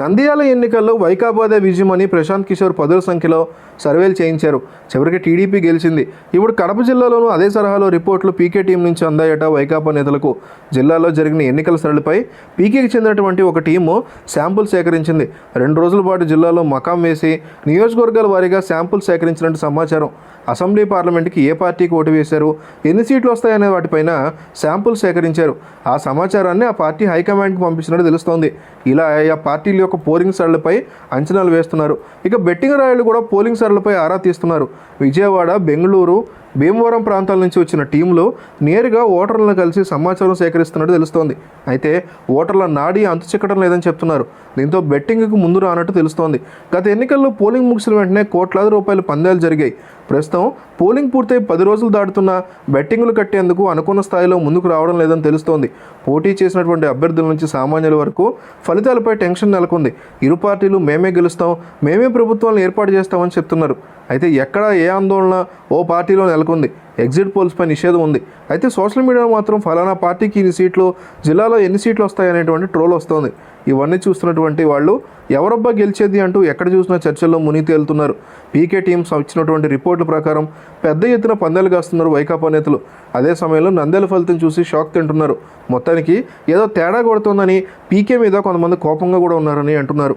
నంద్యాల ఎన్నికల్లో వైకాపాదే విజయమని ప్రశాంత్ కిషోర్ పదుల సంఖ్యలో సర్వేలు చేయించారు. చివరికి టీడీపీ గెలిచింది. ఇప్పుడు కడప జిల్లాలోనూ అదే తరహాలో రిపోర్ట్లు పీకే టీం నుంచి అందాయట వైకాపా నేతలకు. జిల్లాలో జరిగిన ఎన్నికల సరళిపై పీకేకి చెందినటువంటి ఒక టీము శాంపుల్ సేకరించింది. రెండు రోజుల పాటు జిల్లాలో మకాం వేసి నియోజకవర్గాల వారీగా శాంపుల్ సేకరించినట్టు సమాచారం. అసెంబ్లీ పార్లమెంట్కి ఏ పార్టీకి ఓటు వేశారు? ఎన్ని సీట్లు వస్తాయనే వాటిపైన శాంపుల్ సేకరించారు. ఆ సమాచారాన్ని ఆ పార్టీ హైకమాండ్కి పంపించినట్టు తెలుస్తోంది. ఇలా ఆయా పార్టీల యొక్క పోలింగ్ సరళిపై అంచనాలు వేస్తున్నారు. ఇక బెట్టింగ్ రాయలు కూడా పోలింగ్ సరళిపై ఆరా తీస్తున్నారు. విజయవాడ బెంగళూరు భీమవరం ప్రాంతాల నుంచి వచ్చిన టీంలు నేరుగా ఓటర్లను కలిసి సమాచారం సేకరిస్తున్నట్టు తెలుస్తోంది. అయితే ఓటర్ల నాడి అంతు చిక్కడం లేదని చెప్తున్నారు. దీంతో బెట్టింగ్కు ముందు రానట్టు తెలుస్తోంది. గత ఎన్నికల్లో పోలింగ్ ముగిసిన వెంటనే కోట్లాది రూపాయలు పందాలు జరిగాయి. ప్రస్తుతం పోలింగ్ పూర్తయి పది రోజులు దాటుతున్న బెట్టింగ్లు కట్టేందుకు అనుకున్న స్థాయిలో ముందుకు రావడం లేదని తెలుస్తోంది. పోటీ చేసినటువంటి అభ్యర్థుల నుంచి సామాన్యుల వరకు ఫలితాలపై టెన్షన్ నెలకొంది. ఇరు పార్టీలు మేమే గెలుస్తాం మేమే ప్రభుత్వాలను ఏర్పాటు చేస్తామని చెప్తున్నారు. అయితే ఎక్కడ ఏ ఆందోళన ఓ పార్టీలో నెలకొంది? ఎగ్జిట్ పోల్స్పై నిషేధం ఉంది. అయితే సోషల్ మీడియాలో మాత్రం ఫలానా పార్టీకి ఇన్ని సీట్లు జిల్లాలో ఎన్ని సీట్లు వస్తాయనేటువంటి ట్రోల్ వస్తుంది. ఇవన్నీ చూస్తున్నటువంటి వాళ్ళు ఎవరబ్బా గెలిచేది అంటూ ఎక్కడ చూసినా చర్చల్లో మునిగి తేలుతున్నారు పీకే టీమ్స్ ఇచ్చినటువంటి రిపోర్టుల ప్రకారం పెద్ద ఎత్తున పందాలు కాస్తున్నారు వైకాపా నేతలు. అదే సమయంలో నంద్యాల ఫలితం చూసి షాక్ తింటున్నారు. మొత్తానికి ఏదో తేడా కొడుతోందని పీకే మీద కొంతమంది కోపంగా కూడా ఉన్నారని అంటున్నారు.